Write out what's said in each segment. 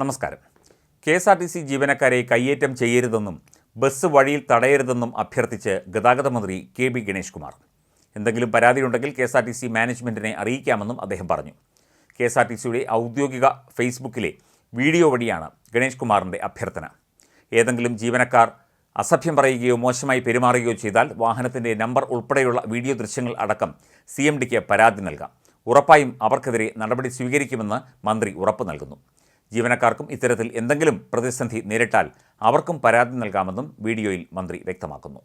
നമസ്കാരം. K S R T C ജീവനക്കാരെ കയ്യേറ്റം ചെയ്യരുതെന്നും ബസ് വഴിയിൽ തടയരുതെന്നും അഭ്യർത്ഥിച്ച് ഗതാഗത മന്ത്രി കെ ബി ഗണേഷ് കുമാർ. എന്തെങ്കിലും പരാതിയുണ്ടെങ്കിൽ K S R T C മാനേജ്മെന്റിനെ അറിയിക്കാമെന്നും അദ്ദേഹം പറഞ്ഞു. കെ എസ് ആർ ടി സിയുടെ ഔദ്യോഗിക ഫേസ്ബുക്കിലെ വീഡിയോ വഴിയാണ് ഗണേഷ് കുമാറിന്റെ അഭ്യർത്ഥന. ഏതെങ്കിലും ജീവനക്കാർ അസഭ്യം പറയുകയോ മോശമായി പെരുമാറുകയോ ചെയ്താൽ വാഹനത്തിന്റെ നമ്പർ ഉൾപ്പെടെയുള്ള വീഡിയോ ദൃശ്യങ്ങൾ അടക്കം സി എം ഡിക്ക് പരാതി നൽകാം. ഉറപ്പായും അവർക്കെതിരെ നടപടി സ്വീകരിക്കുമെന്ന് മന്ത്രി ഉറപ്പ് നൽകുന്നു. ജീവനക്കാർക്കും ഇത്തരത്തിൽ എന്തെങ്കിലും പ്രതിസന്ധി നേരിട്ടാൽ അവർക്കും പരാതി നൽകാമെന്നും വീഡിയോയിൽ മന്ത്രി വ്യക്തമാക്കുന്നു.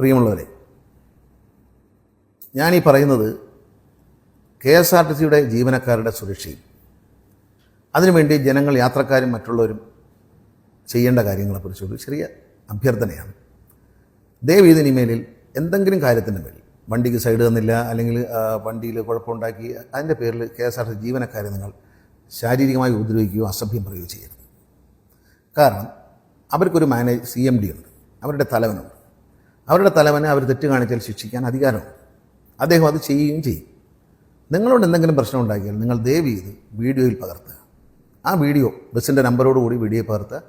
പ്രിയമുള്ളവരെ ഞാനീ പറയുന്നത് കെ എസ് ആർ ടി സിയുടെ ജീവനക്കാരുടെ സുരക്ഷയും അതിനുവേണ്ടി ജനങ്ങൾ യാത്രക്കാരും മറ്റുള്ളവരും ചെയ്യേണ്ട കാര്യങ്ങളെക്കുറിച്ചൊരു ചെറിയ അഭ്യർത്ഥനയാണ്. ദയവ് ഇതിന് മേലിൽ എന്തെങ്കിലും കാര്യത്തിന്റെ മേലിൽ വണ്ടിക്ക് സൈഡ് തന്നില്ല അല്ലെങ്കിൽ വണ്ടിയിൽ കുഴപ്പമുണ്ടാക്കി അതിന്റെ പേരിൽ കെ എസ് ആർ ടി ജീവനക്കാരെ നിങ്ങൾ ശാരീരികമായി ഉപദ്രവിക്കുകയോ അസഭ്യം പറയുകയോ ചെയ്യരുത്. കാരണം അവർക്കൊരു മാനേജ് സി എം ഡി ഉണ്ട്. അവരുടെ തലവനുണ്ട്. അവരുടെ തലവനെ അവർ തെറ്റ് കാണിച്ചാൽ ശിക്ഷിക്കാൻ അധികാരമുണ്ട്. അദ്ദേഹം അത് ചെയ്യുകയും ചെയ്യും. നിങ്ങളോട് എന്തെങ്കിലും പ്രശ്നം ഉണ്ടാക്കിയാൽ നിങ്ങൾ ദയവ് ചെയ്ത് വീഡിയോയിൽ പകർത്തുക. ആ വീഡിയോ ബസ്സിന്റെ നമ്പറോടുകൂടി വീഡിയോ പകർത്തുക.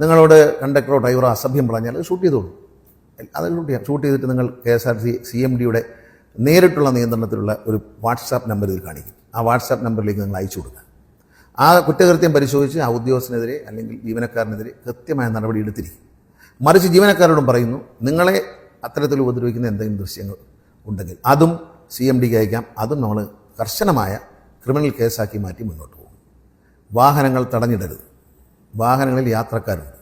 നിങ്ങളോട് കണ്ടക്ടറോ ഡ്രൈവറോ അസഭ്യം പറഞ്ഞാൽ അത് ഷൂട്ട് ചെയ്തോളൂ. അത് ഷൂട്ട് ഷൂട്ട് ചെയ്തിട്ട് നിങ്ങൾ K S R C C M ഡിയുടെ നേരിട്ടുള്ള നിയന്ത്രണത്തിലുള്ള ഒരു വാട്സാപ്പ് നമ്പർ ഇതിൽ കാണിക്കും. ആ വാട്സാപ്പ് നമ്പറിലേക്ക് നിങ്ങൾ അയച്ചു കൊടുക്കുക. ആ കുറ്റകൃത്യം പരിശോധിച്ച് ആ ഉദ്യോഗസ്ഥനെതിരെ അല്ലെങ്കിൽ ജീവനക്കാരനെതിരെ കൃത്യമായ നടപടി എടുത്തിരിക്കും. മറിച്ച് ജീവനക്കാരോടും പറയുന്നു നിങ്ങളെ അത്തരത്തിൽ ഉപദ്രവിക്കുന്ന എന്തെങ്കിലും ദൃശ്യങ്ങൾ ഉണ്ടെങ്കിൽ അതും സി എം ഡിക്ക് അയക്കാം. അതും നമ്മൾ കർശനമായ ക്രിമിനൽ കേസാക്കി മാറ്റി മുന്നോട്ട് പോകും. വാഹനങ്ങൾ തടഞ്ഞിടരുത്. വാഹനങ്ങളിൽ യാത്രക്കാരുണ്ട്.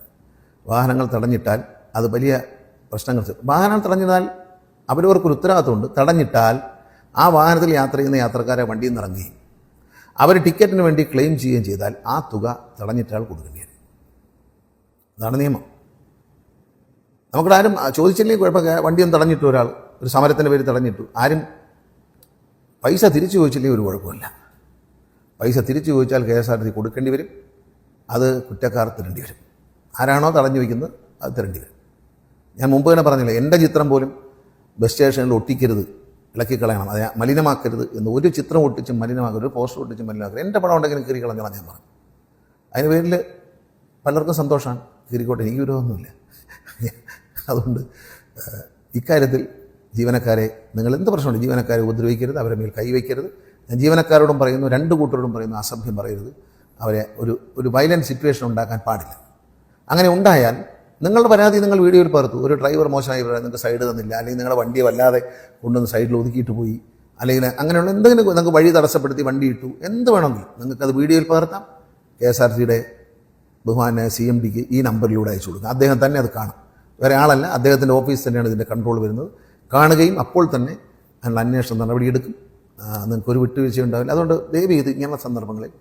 വാഹനങ്ങൾ തടഞ്ഞിട്ടാൽ അത് വലിയ പ്രശ്നങ്ങൾ വാഹനം തടഞ്ഞിടാൽ അവരവർക്കൊരു ഉത്തരവാദിത്തമുണ്ട് തടഞ്ഞിട്ടാൽ ആ വാഹനത്തിൽ യാത്ര ചെയ്യുന്ന യാത്രക്കാരെ വണ്ടിയിൽ നിന്ന് ഇറങ്ങുകയും അവർ ടിക്കറ്റിന് വേണ്ടി ക്ലെയിം ചെയ്യുകയും ചെയ്താൽ ആ തുക തടഞ്ഞിട്ടാൽ കൊടുക്കേണ്ടി വരും അതാണ് നിയമം. നമുക്കിവിടെ ആരും ചോദിച്ചില്ലെങ്കിൽ കുഴപ്പമില്ല. വണ്ടിയൊന്നും തടഞ്ഞിട്ടു ഒരാൾ ഒരു സമരത്തിന്റെ പേര് തടഞ്ഞിട്ടു. ആരും പൈസ തിരിച്ചു ചോദിച്ചില്ലെങ്കിൽ ഒരു കുഴപ്പമില്ല. പൈസ തിരിച്ചു ചോദിച്ചാൽ കെ എസ് ആർ ടി കൊടുക്കേണ്ടി വരും. അത് കുറ്റക്കാർ തരേണ്ടി വരും. ആരാണോ തടഞ്ഞു വയ്ക്കുന്നത് അത് തരേണ്ടി വരും. ഞാൻ മുമ്പ് തന്നെ പറഞ്ഞില്ല എന്റെ ചിത്രം പോലും ബസ് സ്റ്റേഷനിൽ ഒട്ടിക്കരുത് ഇളക്കി കളയണം അത് മലിനമാക്കരുത് എന്ന് ഒരു ചിത്രം ഒട്ടിച്ച് മലിനമാക്കരുത് ഒരു പോസ്റ്റർ ഒട്ടിച്ച് മലിനമാക്കരുത് എന്റെ പടം ഉണ്ടെങ്കിലും കീറി കളഞ്ഞാൽ ഞാൻ പറഞ്ഞു. അതിന് പേരിൽ പലർക്കും സന്തോഷമാണ് കീറിക്കോട്ടെ എനിക്ക് വിരോധമൊന്നുമില്ല. അതുകൊണ്ട് ഇക്കാര്യത്തിൽ ജീവനക്കാരെ നിങ്ങൾ എന്ത് പ്രശ്നമുണ്ട് ജീവനക്കാരെ ഉപദ്രവിക്കരുത് അവരെ മേൽ കൈവയ്ക്കരുത് ഞാൻ ജീവനക്കാരോടും പറയുന്നു രണ്ട് കൂട്ടരോടും പറയുന്നു അസഭ്യം പറയരുത്. അവരെ ഒരു ഒരു വയലന്റ് സിറ്റുവേഷൻ ഉണ്ടാക്കാൻ പാടില്ല. അങ്ങനെ ഉണ്ടായാൽ നിങ്ങളുടെ പരാതി നിങ്ങൾ വീഡിയോയിൽ പകർത്തു ഒരു ഡ്രൈവർ മോശമായി നിങ്ങൾക്ക് സൈഡ് തന്നില്ല. അല്ലെങ്കിൽ നിങ്ങളുടെ വണ്ടിയെ വല്ലാതെ കൊണ്ടുവന്ന് സൈഡിൽ ഒതുക്കിയിട്ട് പോയി. അല്ലെങ്കിൽ അങ്ങനെയുള്ള എന്തെങ്കിലും നിങ്ങൾക്ക് വഴി തടസ്സപ്പെടുത്തി വണ്ടി ഇട്ടു. എന്ത് വേണമെങ്കിലും നിങ്ങൾക്കത് വീഡിയോയിൽ പകർത്താം. കെ എസ് ആർ സിയുടെ ബഹുമാന സി എം ഡിക്ക് ഈ നമ്പറിലൂടെ അയച്ചു കൊടുക്കുക അദ്ദേഹം തന്നെ അത് കാണും. വേറെ ആളല്ല. അദ്ദേഹത്തിന്റെ ഓഫീസ് തന്നെയാണ് ഇതിന്റെ കൺട്രോൾ വരുന്നത്. കാണുകയും അപ്പോൾ തന്നെ അതിനുള്ള അന്വേഷണം നടപടിയെടുക്കും നിങ്ങൾക്ക് ഒരു വിട്ടുവീഴ്ച ഉണ്ടാവില്ല. അതുകൊണ്ട് ദയവ് ചെയ്ത് ഇങ്ങനെയുള്ള സന്ദർഭങ്ങളിൽ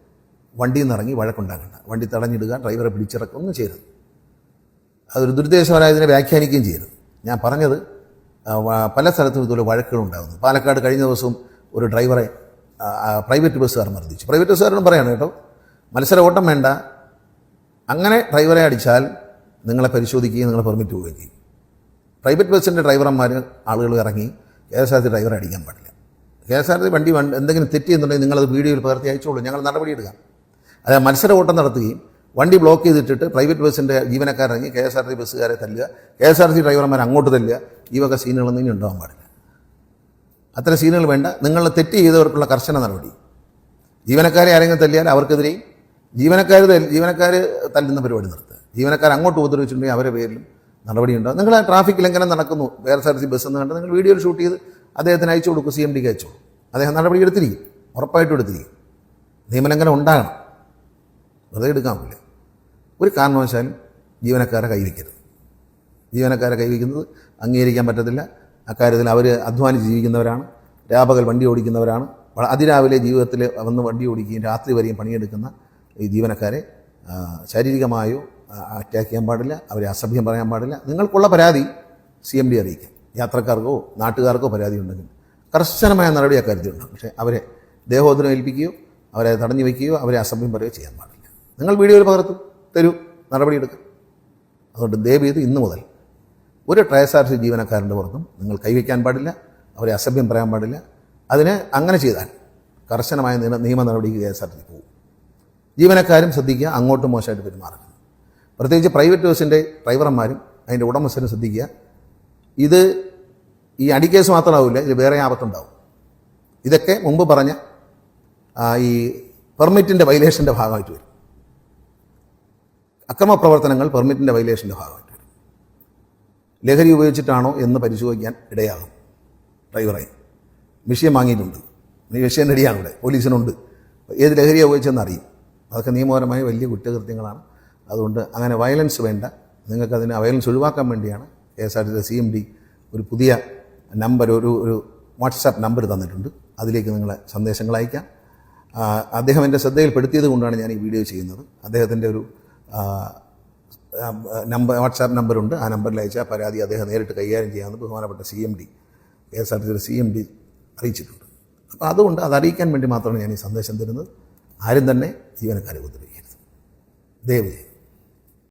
വണ്ടിയിൽ നിന്ന് ഇറങ്ങി വഴക്കുണ്ടാക്കണ്ട വണ്ടി തടഞ്ഞിടുക ഡ്രൈവറെ പിടിച്ചിറക്കുക ഒന്നും ചെയ്യരുത്. അതൊരു ദുരുദ്ദേശപരമായതിനെ വ്യാഖ്യാനിക്കുകയും ചെയ്യരുത് ഞാൻ പറഞ്ഞത് പല സ്ഥലത്തും ഇതുപോലെ വഴക്കുകൾ ഉണ്ടാകുന്നു പാലക്കാട് കഴിഞ്ഞ ദിവസവും ഒരു ഡ്രൈവറെ പ്രൈവറ്റ് ബസ്സുകാർ മർദ്ദിച്ചു. പ്രൈവറ്റ് ബസ്സുകാരോടും പറയാണ് കേട്ടോ മത്സര ഓട്ടം വേണ്ട. അങ്ങനെ ഡ്രൈവറെ അടിച്ചാൽ നിങ്ങളെ പരിശോധിക്കുകയും നിങ്ങളെ പെർമിറ്റ് പോവുകയും ചെയ്യും. പ്രൈവറ്റ് ബസ്സിന്റെ ഡ്രൈവർമാർ ആളുകൾ ഇറങ്ങി കെ എസ് ആർ ടി ഡ്രൈവറെ അടിക്കാൻ പാടില്ല. കെ എസ് ആർ ടി വണ്ടി എന്തെങ്കിലും തെറ്റിയെന്നുണ്ടെങ്കിൽ നിങ്ങളത് വീഡിയോയിൽ പകർത്തി അയച്ചോളൂ. ഞങ്ങൾ നടപടിയെടുക്കാം അതായത് മത്സര ഓട്ടം നടത്തുകയും വണ്ടി ബ്ലോക്ക് ചെയ്തിട്ടിട്ട് പ്രൈവറ്റ് ബസ്സിന്റെ ജീവനക്കാരിറങ്ങി കെ എസ് ആർ ടി ബസ്സുകാരെ തല്ലുക. കെ എസ് ആർ ടി ഡ്രൈവർമാർ അങ്ങോട്ട് തല്ലുക. ഈ വക സീനുകളൊന്നും ഇനി ഉണ്ടാവാൻ പാടില്ല. അത്തരം സീനുകൾ വേണ്ട. നിങ്ങൾ തെറ്റ് ചെയ്തവർക്കുള്ള കർശന നടപടി. ജീവനക്കാരെ ആരെങ്കിലും തല്ലിയാൽ അവർക്കെതിരെയും ജീവനക്കാർ ജീവനക്കാർ തല്ലുന്ന പരിപാടി നിർത്തുക. ജീവനക്കാർ അങ്ങോട്ട് ഉപദ്രവിച്ചിട്ടുണ്ടെങ്കിൽ അവരുടെ പേരിലും നടപടി ഉണ്ടാകും നിങ്ങൾ ട്രാഫിക് ലംഘനം നടക്കുന്നു. K S R T bus എന്ന് കണ്ട് നിങ്ങൾ വീഡിയോയിൽ ഷൂട്ട് ചെയ്ത് അദ്ദേഹത്തിന് അയച്ചു കൊടുക്കും സി എം ഡിക്ക് അയച്ചു കൊടുക്കും. അദ്ദേഹം നടപടി എടുത്തിരിക്കും. ഉറപ്പായിട്ടും എടുത്തിരിക്കും. നിയമലംഘനം ഉണ്ടാകണം. വെറുതെ എടുക്കാൻ പറ്റില്ല ഒരു കാരണവശാലും ജീവനക്കാരെ കൈവയ്ക്കരുത്. ജീവനക്കാരെ കൈവയ്ക്കുന്നത് അംഗീകരിക്കാൻ പറ്റത്തില്ല. അക്കാര്യത്തിൽ അവർ അധ്വാനിച്ച് ജീവിക്കുന്നവരാണ്. രാപകൽ വണ്ടി ഓടിക്കുന്നവരാണ്. അതിരാവിലെ ജീവിതത്തിൽ വന്ന് വണ്ടി ഓടിക്കുകയും രാത്രി വരെയും പണിയെടുക്കുന്ന ഈ ജീവനക്കാരെ ശാരീരികമായോ അറ്റാക്ക് ചെയ്യാൻ പാടില്ല. അവരെ അസഭ്യം പറയാൻ പാടില്ല. നിങ്ങൾക്കുള്ള പരാതി സി എം ഡി അറിയിക്കാം. യാത്രക്കാർക്കോ നാട്ടുകാർക്കോ പരാതി ഉണ്ടെങ്കിൽ കർശനമായ നടപടി അക്കാര്യത്തിൽ ഉണ്ടാകും. പക്ഷേ അവരെ ദേഹോദരം ഏൽപ്പിക്കുകയോ അവരെ തടഞ്ഞു വയ്ക്കുകയോ അവരെ അസഭ്യം പറയുകയോ ചെയ്യാൻ പാടില്ല. നിങ്ങൾ വീഡിയോയിൽ പകർത്തും. തരൂ നടപടിയെടുക്കും. അതുകൊണ്ട് ദയവ് ചെയ്ത് ഇന്ന് മുതൽ ഒരു ട്രൈ എസ് ആർ സി ജീവനക്കാരന്റെ പുറത്തും നിങ്ങൾ കൈവയ്ക്കാൻ പാടില്ല അവരെ അസഭ്യം പറയാൻ പാടില്ല. അതിന് അങ്ങനെ ചെയ്താൽ കർശനമായ നിയമ നിയമ നടപടിക്ക് കെ എസ് ആർ ടി പോകും. ജീവനക്കാരും ശ്രദ്ധിക്കുക അങ്ങോട്ടും മോശമായിട്ട് പെരുമാറരുത്. പ്രത്യേകിച്ച് പ്രൈവറ്റ് ബസ്സിന്റെ ഡ്രൈവർമാരും അതിന്റെ ഉടമസ്ഥരും ശ്രദ്ധിക്കുക. ഇത് ഈ അടിക്കേസ് മാത്രമാവില്ല ഇതിൽ വേറെ ആപത്തുണ്ടാവും. ഇതൊക്കെ മുമ്പ് പറഞ്ഞ ഈ പെർമിറ്റിന്റെ വൈലേഷന്റെ ഭാഗമായിട്ട് വരും. അക്രമ പ്രവർത്തനങ്ങൾ പെർമിറ്റിന്റെ വൈലേഷന്റെ ഭാഗമായിട്ട് വരും ലഹരി ഉപയോഗിച്ചിട്ടാണോ എന്ന് പരിശോധിക്കാൻ ഇടയാകും. ഡ്രൈവറെ വിഷയം വാങ്ങിയിട്ടുണ്ട്. ഈ വിഷയം റെഡിയാണ് ഇവിടെ. പോലീസിനുണ്ട്. ഏത് ലഹരിയാണ് ഉപയോഗിച്ചെന്ന് അറിയും. അതൊക്കെ നിയമപരമായ വലിയ കുറ്റകൃത്യങ്ങളാണ്. അതുകൊണ്ട് അങ്ങനെ വയലൻസ് വേണ്ട. നിങ്ങൾക്ക് അതിനെ വയലൻസ് ഒഴിവാക്കാൻ വേണ്ടിയാണ് K S R T C M D ഒരു പുതിയ നമ്പർ ഒരു ഒരു വാട്സാപ്പ് നമ്പർ തന്നിട്ടുണ്ട്. അതിലേക്ക് നിങ്ങളെ സന്ദേശങ്ങൾ അയക്കാം. അദ്ദേഹം എന്റെ ശ്രദ്ധയിൽപ്പെടുത്തിയത് കൊണ്ടാണ് ഞാൻ ഈ വീഡിയോ ചെയ്യുന്നത്. അദ്ദേഹത്തിന്റെ ഒരു നമ്പർ വാട്സാപ്പ് നമ്പറുണ്ട്. ആ നമ്പറിൽ അയച്ചാൽ പരാതി അദ്ദേഹം നേരിട്ട് കൈകാര്യം ചെയ്യാമെന്ന് ബഹുമാനപ്പെട്ട C M D K S R T C M D അറിയിച്ചിട്ടുണ്ട്. അപ്പോൾ അതുകൊണ്ട് അത് അറിയിക്കാൻ വേണ്ടി മാത്രമാണ് ഞാൻ ഈ സന്ദേശം തരുന്നത്. ആരും തന്നെ ജീവനക്കാരെ ഉപദ്രവിക്കരുത്. ദയവ് ചെയ്ത്.